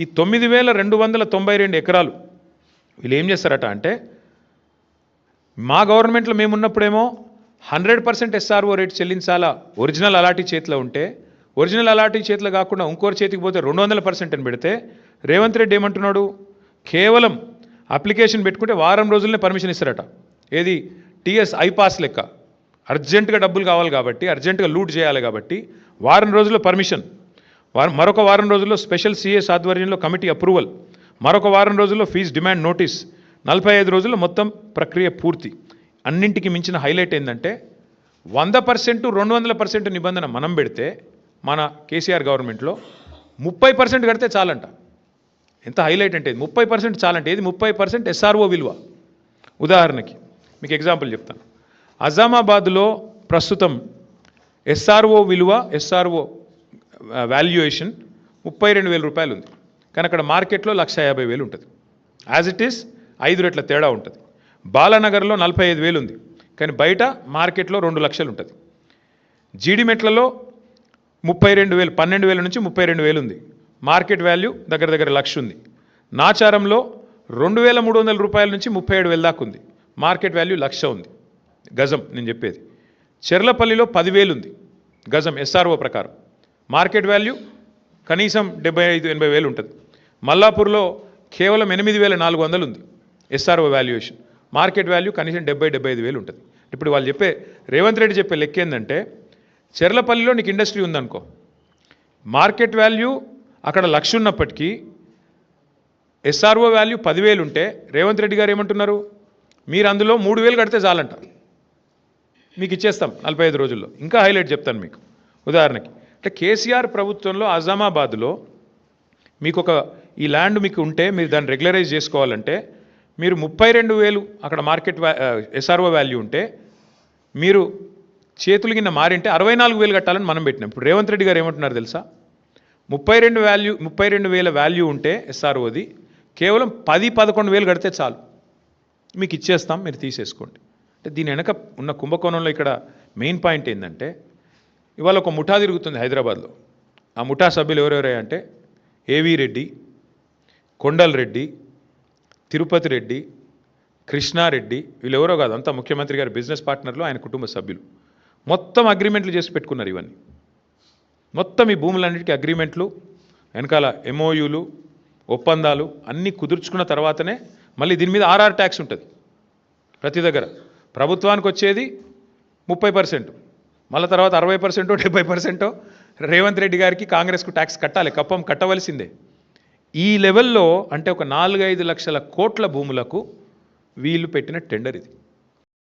ఈ తొమ్మిది వేల రెండు వందల తొంభై రెండు ఎకరాలు వీళ్ళు ఏం చేస్తారట అంటే మా గవర్నమెంట్లో మేము ఉన్నప్పుడేమో హండ్రెడ్ పర్సెంట్ ఎస్ఆర్ఓ రేట్ చెల్లించాలా ఒరిజినల్ అలాటీ చేతిలో ఉంటే ఒరిజినల్ అలాటీ చేతిలో కాకుండా ఇంకోరి చేతికి పోతే రెండు వందల పర్సెంట్ అని పెడితే రేవంత్ రెడ్డి ఏమంటున్నాడు? కేవలం అప్లికేషన్ పెట్టుకుంటే వారం రోజులనే పర్మిషన్ ఇస్తారట. ఏది? టీఎస్ ఐపాస్ లెక్క. అర్జెంటుగా డబ్బులు కావాలి కాబట్టి అర్జెంటుగా లూట్ చేయాలి కాబట్టి వారం రోజుల్లో పర్మిషన్. మరొక వారం రోజుల్లో స్పెషల్ సిఎస్ ఆధ్వర్యంలో కమిటీ అప్రూవల్. మరొక వారం రోజుల్లో ఫీజు డిమాండ్ నోటీస్. నలభై ఐదు రోజుల్లో మొత్తం ప్రక్రియ పూర్తి. అన్నింటికి మించిన హైలైట్ ఏంటంటే వంద పర్సెంట్ రెండు వందల పర్సెంట్ నిబంధన మనం పెడితే మన కేసీఆర్ గవర్నమెంట్లో ముప్పై పర్సెంట్ కడితే చాలంట. ఎంత హైలైట్ అంటే ముప్పై పర్సెంట్ చాలంటే ఇది ముప్పై పర్సెంట్ ఎస్ఆర్ఓ విలువ. ఉదాహరణకి మీకు ఎగ్జాంపుల్ చెప్తాను. అజామాబాద్లో ప్రస్తుతం ఎస్ఆర్ఓ విలువ ఎస్ఆర్ఓ వాల్యుయేషన్ ముప్పై రెండు వేల రూపాయలు ఉంది. కానీ అక్కడ మార్కెట్లో లక్ష యాభై వేలు ఉంటుంది. యాజ్ ఇట్ ఈస్ ఐదు రెట్ల తేడా ఉంటుంది. బాలానగర్లో నలభై ఐదు వేలు ఉంది. కానీ బయట మార్కెట్లో రెండు లక్షలు ఉంటుంది. జీడిమెట్లలో ముప్పై రెండు వేలు పన్నెండు వేల నుంచి ముప్పై రెండు వేలు ఉంది. మార్కెట్ వాల్యూ దగ్గర దగ్గర లక్ష ఉంది. నాచారంలో రెండు వేల మూడు వందల రూపాయల నుంచి ముప్పై ఏడు వేల దాకా ఉంది. మార్కెట్ వాల్యూ లక్ష ఉంది. గజం నేను చెప్పేది. చెర్లపల్లిలో పదివేలు ఉంది. గజం ఎస్ఆర్ఓ ప్రకారం. మార్కెట్ వాల్యూ కనీసం డెబ్బై ఐదు ఎనభై వేలు ఉంటుంది. మల్లాపూర్లో కేవలం ఎనిమిది వేల నాలుగు వందలు ఉంది ఎస్ఆర్ఓ వాల్యుయేషన్ మార్కెట్ వాల్యూ కనీసం డెబ్బై డెబ్బై ఐదు వేలు ఉంటుంది. ఇప్పుడు వాళ్ళు చెప్పే రేవంత్ రెడ్డి చెప్పే లెక్క ఏంటంటే చెర్లపల్లిలో నీకు ఇండస్ట్రీ ఉందనుకో మార్కెట్ వాల్యూ అక్కడ లక్ష ఉన్నప్పటికీ ఎస్ఆర్ఓ వాల్యూ పదివేలు ఉంటే రేవంత్ రెడ్డి గారు ఏమంటున్నారు? మీరు అందులో మూడు వేలు కడితే చాలంట. మీకు ఇచ్చేస్తాం నలభై ఐదు రోజుల్లో. ఇంకా హైలైట్ చెప్తాను మీకు. ఉదాహరణకి అంటే కేసీఆర్ ప్రభుత్వంలో అజామాబాద్లో మీకు ఒక ఈ ల్యాండ్ మీకు ఉంటే మీరు దాన్ని రెగ్యులరైజ్ చేసుకోవాలంటే మీరు ముప్పై రెండు వేలు అక్కడ మార్కెట్ ఎస్ఆర్ఓ వాల్యూ ఉంటే మీరు చేతులు కింద మారింటే అరవై నాలుగు వేలు కట్టాలని మనం పెట్టినాం. ఇప్పుడు రేవంత్ రెడ్డి గారు ఏమంటున్నారు తెలుసా? ముప్పై రెండు వాల్యూ ముప్పై రెండు వేల వాల్యూ ఉంటే ఎస్ఆర్ఓది కేవలం పది పదకొండు వేలు కడితే చాలు. మీకు ఇచ్చేస్తాం మీరు తీసేసుకోండి. అంటే దీని వెనక ఉన్న కుంభకోణంలో ఇక్కడ మెయిన్ పాయింట్ ఏంటంటే ఇవాళ ఒక ముఠా తిరుగుతుంది హైదరాబాద్లో. ఆ ముఠా సభ్యులు ఎవరెవరే అంటే ఏవి రెడ్డి కొండల్ రెడ్డి తిరుపతి రెడ్డి కృష్ణారెడ్డి వీళ్ళెవరో కాదు అంతా ముఖ్యమంత్రి గారి బిజినెస్ పార్ట్నర్లు ఆయన కుటుంబ సభ్యులు. మొత్తం అగ్రిమెంట్లు చేసి పెట్టుకున్నారు ఇవన్నీ. మొత్తం ఈ భూములన్నిటికీ అగ్రిమెంట్లు వెనకాల ఎంఓయూలు ఒప్పందాలు అన్నీ కుదుర్చుకున్న తర్వాతనే మళ్ళీ దీని మీద ఆర్ఆర్ ట్యాక్స్ ఉంటుంది. ప్రతి దగ్గర. ప్రభుత్వానికి వచ్చేది ముప్పై పర్సెంట్. మళ్ళీ తర్వాత అరవై పర్సెంటో డెబ్బై పర్సెంటో రేవంత్ రెడ్డి గారికి కాంగ్రెస్కు ట్యాక్స్ కట్టాలి కప్పం కట్టవలసిందే. ఈ లెవెల్లో అంటే ఒక నాలుగైదు లక్షల కోట్ల భూములకు వీళ్ళు పెట్టిన టెండర్ ఇది.